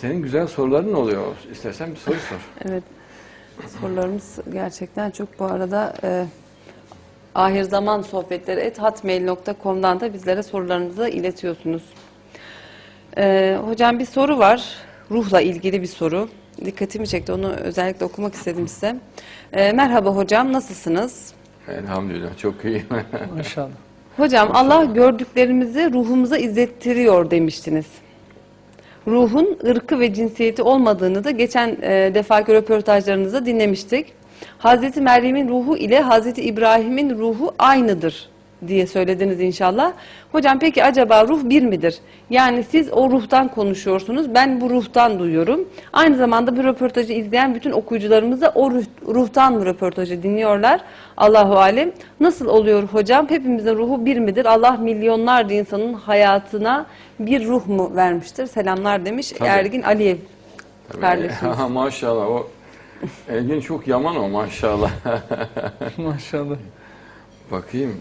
Senin güzel soruların oluyor. İstersen bir soru sor. Evet. Sorularımız gerçekten çok bu arada e, ahir zaman sohbetleri et hatmail.com'dan da bizlere sorularınızı iletiyorsunuz. E, hocam bir soru var. Ruhla ilgili bir soru. Dikkatimi çekti. Onu özellikle okumak istedim size. E, merhaba hocam. Nasılsınız? Elhamdülillah çok iyi. İnşallah. Hocam Allah gördüklerimizi ruhumuza izlettiriyor demiştiniz. Ruhun ırkı ve cinsiyeti olmadığını da geçen e, defaki röportajlarınızda dinlemiştik. Hazreti Meryem'in ruhu ile Hazreti İbrahim'in ruhu aynıdır diye söylediniz inşallah. Hocam peki acaba ruh bir midir? Yani siz o ruhtan konuşuyorsunuz, ben bu ruhtan duyuyorum. Aynı zamanda bu röportajı izleyen bütün okuyucularımız da o ruh- ruhtan mı röportajı dinliyorlar? Allahu alem. Nasıl oluyor hocam? Hepimizin ruhu bir midir? Allah milyonlarca insanın hayatına bir ruh mu vermiştir? Selamlar demiş Tabii. Ergin Aliyev Tabii. kardeşimiz. Ha, maşallah o Elgin çok yaman o maşallah. Maşallah. Bakayım.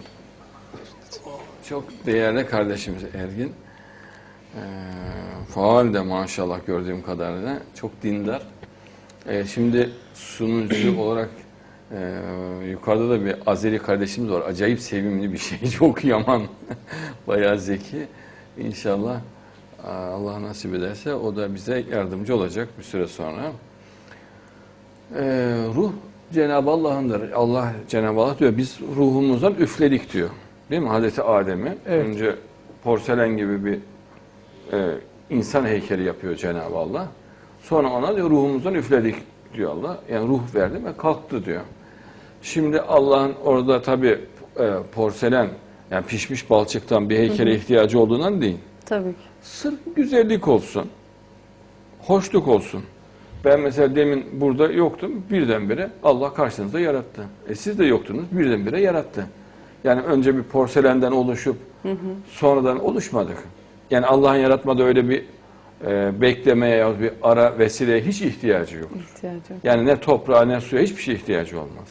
Çok değerli kardeşimiz Ergin. Ee, faal de maşallah gördüğüm kadarıyla. Çok dindar. Ee, şimdi sunucu olarak e, yukarıda da bir Azeri kardeşimiz var. Acayip sevimli bir şey. Çok yaman. Bayağı zeki. İnşallah aa, Allah nasip ederse o da bize yardımcı olacak bir süre sonra. Ee, ruh Cenab-ı Allah'ındır. Allah Cenab-ı Allah diyor biz ruhumuzdan üfledik diyor. Değil mi? Hazreti Adem'i Evet. önce porselen gibi bir e, insan heykeli yapıyor Cenab-ı Allah. Sonra ona diyor ruhumuzdan üfledik diyor Allah. Yani ruh verdi ve kalktı diyor. Şimdi Allah'ın orada tabi porselen yani pişmiş balçıktan bir heykele ihtiyacı olduğundan değil. Tabii ki. Sırf güzellik olsun, hoşluk olsun. Ben mesela demin burada yoktum, birdenbire Allah karşınızda yarattı. E siz de yoktunuz, birdenbire yarattı. Yani önce bir porselenden oluşup sonradan oluşmadık. Yani Allah'ın yaratmada öyle bir e, beklemeye ya bir ara vesileye hiç ihtiyacı yok. İhtiyacı yok. Yani ne toprağa ne suya hiçbir şey ihtiyacı olmaz.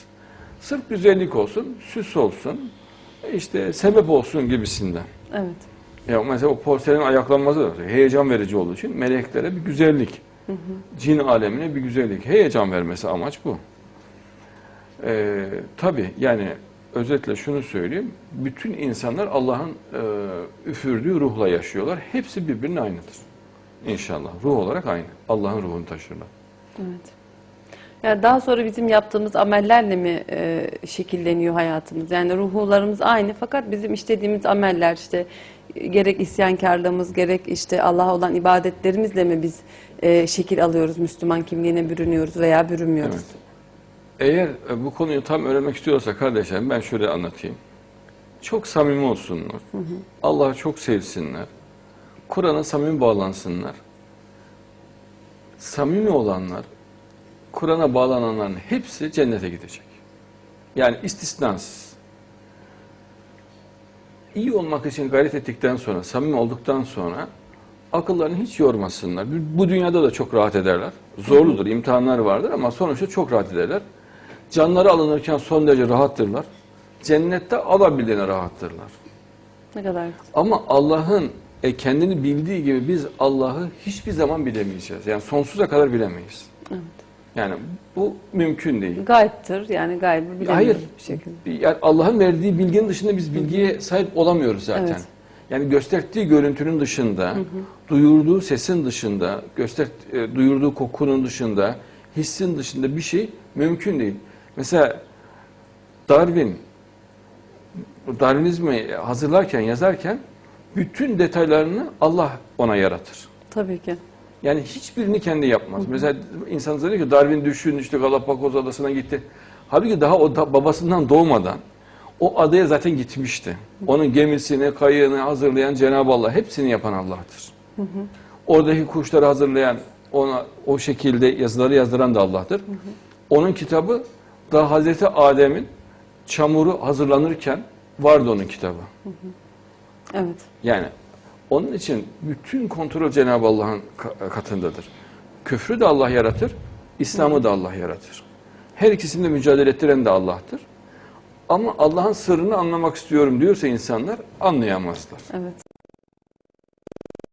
Sırf güzellik olsun, süs olsun, işte sebep olsun gibisinden. Evet. Ya mesela o porselenin ayaklanması da heyecan verici olduğu için meleklere bir güzellik. Cin alemine bir güzellik. Heyecan vermesi amaç bu. Ee, Tabi yani özetle şunu söyleyeyim. Bütün insanlar Allah'ın e, üfürdüğü ruhla yaşıyorlar. Hepsi birbirine aynıdır. İnşallah. Ruh olarak aynı. Allah'ın ruhunu taşırlar. Evet. Yani daha sonra bizim yaptığımız amellerle mi e, şekilleniyor hayatımız? Yani ruhlarımız aynı fakat bizim işlediğimiz ameller işte gerek isyankarlığımız gerek işte Allah'a olan ibadetlerimizle mi biz e, şekil alıyoruz, Müslüman kimliğine bürünüyoruz veya bürünmüyoruz? Evet. Eğer e, bu konuyu tam öğrenmek istiyorsa kardeşlerim ben şöyle anlatayım. Çok samimi olsunlar. Allah'ı çok sevsinler. Kur'an'a samimi bağlansınlar. Samimi olanlar, Kur'an'a bağlananların hepsi cennete gidecek. Yani istisnasız. İyi olmak için gayret ettikten sonra, samimi olduktan sonra akıllarını hiç yormasınlar. Bu- Bu dünyada da çok rahat ederler. Zorludur, imtihanlar vardır ama sonuçta çok rahat ederler. Canları alınırken son derece rahattırlar. Cennette alabildiğine rahattırlar. Ne kadar güzel. Ama Allah'ın e, kendini bildiği gibi biz Allah'ı hiçbir zaman bilemeyeceğiz. Yani sonsuza kadar bilemeyiz. Evet. Yani bu mümkün değil. Gaybtır yani gaybı bilemiyoruz Hayır. bir şekilde. Yani Allah'ın verdiği bilginin dışında biz bilgiye sahip olamıyoruz zaten. Evet. Yani gösterdiği görüntünün dışında, duyurduğu sesin dışında, göster e, duyurduğu kokunun dışında, hissin dışında bir şey mümkün değil. Mesela Darwin Darwinizmi hazırlarken, yazarken bütün detaylarını Allah ona yaratır. Tabii ki. Yani hiçbirini kendi yapmaz. Mesela insan diyor ki Darwin düşün işte Galapagos adasına gitti. Halbuki daha o da babasından doğmadan o adaya zaten gitmişti. Onun gemisini, kayığını hazırlayan Cenab-ı Allah hepsini yapan Allah'tır. Oradaki kuşları hazırlayan, ona o şekilde yazıları yazdıran da Allah'tır. Onun kitabı daha Hazreti Adem'in çamuru hazırlanırken vardı onun kitabı. Evet. Yani onun için bütün kontrol Cenab-ı Allah'ın ka- katındadır. Küfrü de Allah yaratır, İslam'ı da Allah yaratır. Her ikisini de mücadele ettiren de Allah'tır. Ama Allah'ın sırrını anlamak istiyorum diyorsa insanlar anlayamazlar. Evet.